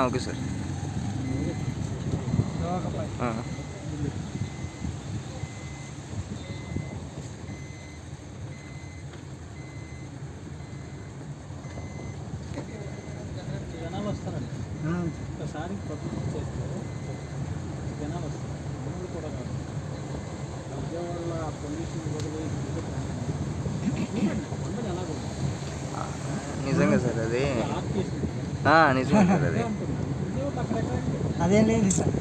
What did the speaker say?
Okay sir. ఒకసారి ప్రభుత్వం చేస్తారు జనాలు వస్తారు మామూలు కూడా కాదు పొల్యూషన్ నిజంగా సార్ అది నిజమే సార్ అది. అదేం లేదు సార్.